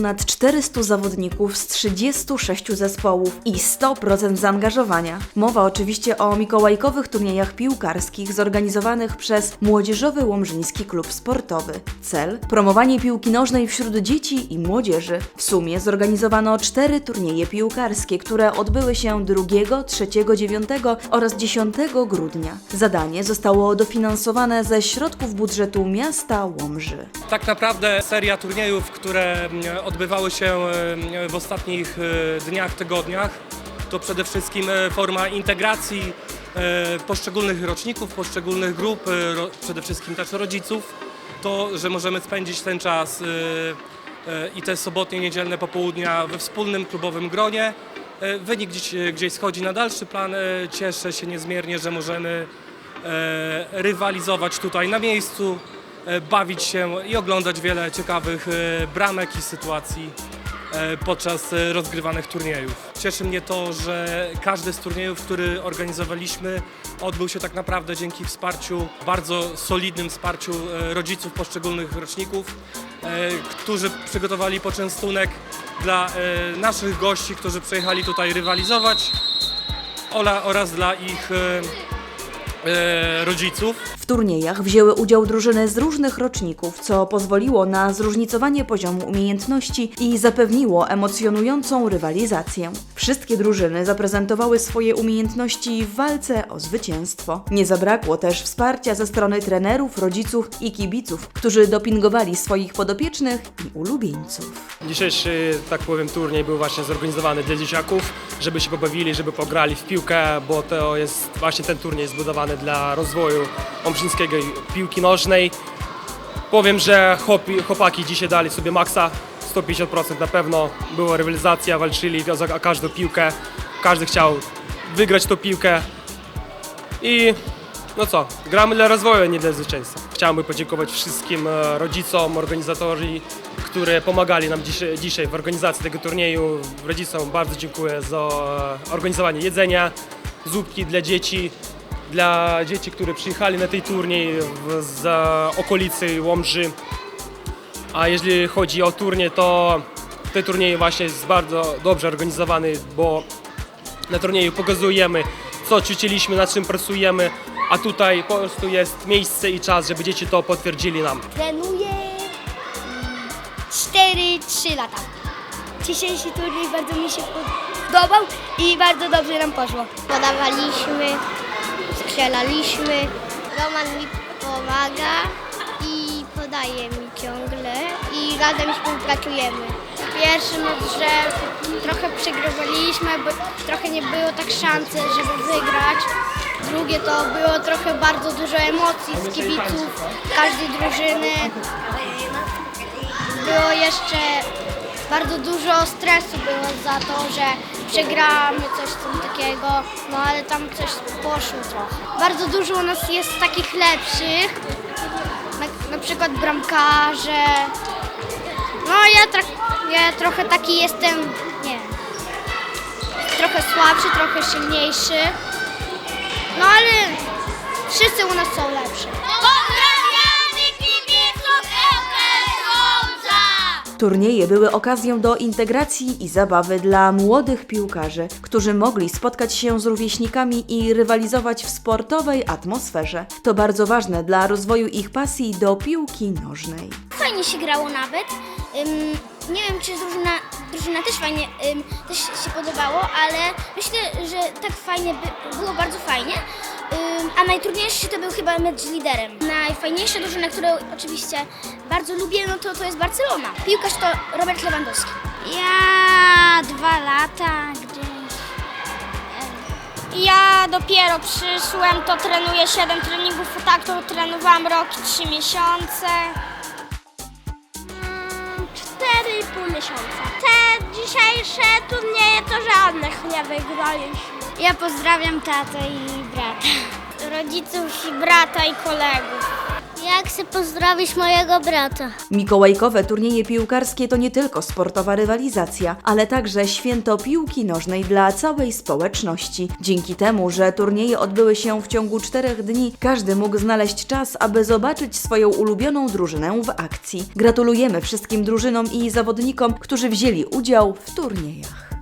Ponad 400 zawodników z 36 zespołów i 100% zaangażowania. Mowa oczywiście o mikołajkowych turniejach piłkarskich zorganizowanych przez Młodzieżowy Łomżyński Klub Sportowy. Cel? Promowanie piłki nożnej wśród dzieci i młodzieży. W sumie zorganizowano cztery turnieje piłkarskie, które odbyły się 2, 3, 9 oraz 10 grudnia. Zadanie zostało dofinansowane ze środków budżetu miasta Łomży. Tak naprawdę seria turniejów, które mm, odbywały się w ostatnich e, dniach, tygodniach, to przede wszystkim e, forma integracji e, poszczególnych roczników, poszczególnych grup, przede wszystkim też rodziców. To, że możemy spędzić ten czas i te sobotnie, niedzielne popołudnia we wspólnym klubowym gronie. Wynik gdzieś, gdzieś schodzi na dalszy plan. Cieszę się niezmiernie, że możemy rywalizować tutaj na miejscu, bawić się i oglądać wiele ciekawych e, bramek i sytuacji e, podczas e, rozgrywanych turniejów. Cieszy mnie to, że każdy z turniejów, który organizowaliśmy, odbył się tak naprawdę dzięki wsparciu, bardzo solidnym wsparciu e, rodziców poszczególnych roczników, e, którzy przygotowali poczęstunek dla e, naszych gości, którzy przyjechali tutaj rywalizować oraz dla ich e, e, rodziców. Turniejach wzięły udział drużyny z różnych roczników, co pozwoliło na zróżnicowanie poziomu umiejętności i zapewniło emocjonującą rywalizację. Wszystkie drużyny zaprezentowały swoje umiejętności w walce o zwycięstwo. Nie zabrakło też wsparcia ze strony trenerów, rodziców i kibiców, którzy dopingowali swoich podopiecznych i ulubieńców. Dzisiejszy, tak powiem, turniej był właśnie zorganizowany dla dzieciaków, żeby się pobawili, żeby pograli w piłkę, bo to jest właśnie ten turniej zbudowany dla rozwoju ombrzyńskiego piłki nożnej. Powiem, że chłopi, chłopaki dzisiaj dali sobie maksa, 150% na pewno. Była rywalizacja, walczyli za każdą piłkę, każdy chciał wygrać tą piłkę i no co, gramy dla rozwoju, nie dla zwycięstwa. Chciałbym podziękować wszystkim e, rodzicom, organizatorzy, którzy pomagali nam dzisiaj, dzisiaj w organizacji tego turnieju. Rodzicom bardzo dziękuję za e, organizowanie jedzenia, zupki dla dzieci, dla dzieci, które przyjechali na ten turniej z okolicy Łomży. A jeżeli chodzi o turniej, to ten turniej właśnie jest bardzo dobrze organizowany, bo na turnieju pokazujemy, co ćwiczyliśmy, nad czym pracujemy, a tutaj po prostu jest miejsce i czas, żeby dzieci to potwierdzili nam. Trenuję 4-3 lata. Dzisiejszy turniej bardzo mi się podobał i bardzo dobrze nam poszło. Podawaliśmy, strzelaliśmy. Roman mi pomaga i podaje mi ciągle i razem współpracujemy. Pierwszy mecz, że trochę przegrywaliśmy, bo trochę nie było tak szansy, żeby wygrać. Drugie to było trochę bardzo dużo emocji z kibiców każdej drużyny. Było jeszcze bardzo dużo stresu było za to, że przegramy coś tam takiego, no ale tam coś poszło trochę. Bardzo dużo u nas jest takich lepszych, na, na przykład bramkarze. No ja, ja trochę taki jestem, nie trochę słabszy, trochę silniejszy. No ale wszyscy u nas są lepsi. Turnieje były okazją do integracji i zabawy dla młodych piłkarzy, którzy mogli spotkać się z rówieśnikami i rywalizować w sportowej atmosferze. To bardzo ważne dla rozwoju ich pasji do piłki nożnej. Fajnie się grało nawet. Ym, nie wiem, czy drużyna, drużyna też fajnie, ym, też się podobało, ale myślę, że tak fajnie by, było bardzo fajnie. A najtrudniejszy to był chyba mecz z liderem. Najfajniejsza drużyna, którą oczywiście bardzo lubię, no to, to jest Barcelona. Piłkarz to Robert Lewandowski. Ja dwa lata gdzieś. Ja dopiero przyszłem, to trenuję 7 treningów, a tak to trenowałam rok i 3 miesiące. Mm, 4,5 miesiąca. Te dzisiejsze turnieje to żadnych nie wygraliśmy. Ja pozdrawiam tatę i brata. Rodziców i brata i kolegów. Ja chcę pozdrowić mojego brata. Mikołajkowe turnieje piłkarskie to nie tylko sportowa rywalizacja, ale także święto piłki nożnej dla całej społeczności. Dzięki temu, że turnieje odbyły się w ciągu czterech dni, każdy mógł znaleźć czas, aby zobaczyć swoją ulubioną drużynę w akcji. Gratulujemy wszystkim drużynom i zawodnikom, którzy wzięli udział w turniejach.